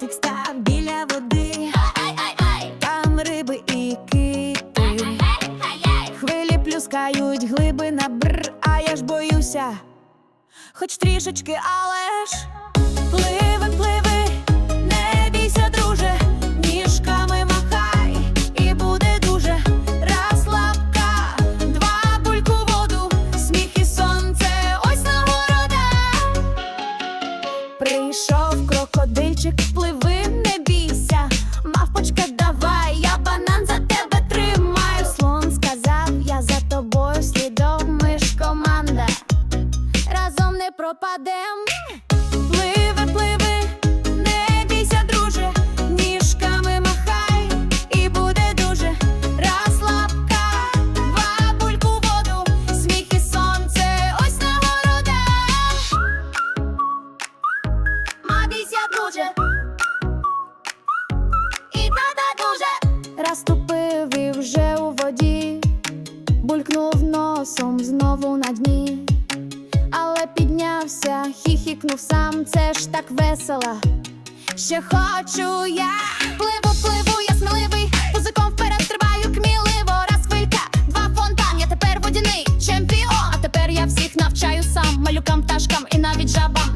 дотик став біля води, там риби і кити. Хвилі плюскають глиби на бр, а я ж боюся, хоч трішечки, але ж пливи, пливи, не бійся, друже, ніжками махай, і буде дуже раз лапка, два бульку воду, сміх і сонце, ось нагорода. Прийшов крокодильчик, пливи, не бійся, мавпочка, давай, я банан за тебе тримаю. Слон сказав, я за тобою слідом, ми ж команда, разом не пропадем. Пливе, пливи, ступив і вже у воді, булькнув носом знову на дні, але піднявся, хіхікнув сам, це ж так весело. Ще хочу я. Пливу, пливу, я сміливий, Музиком вперед стрибаю кміливо, раз хвилька, два фонтан, я тепер водяний чемпіон, а тепер я всіх навчаю сам малюкам, пташкам і навіть жабам.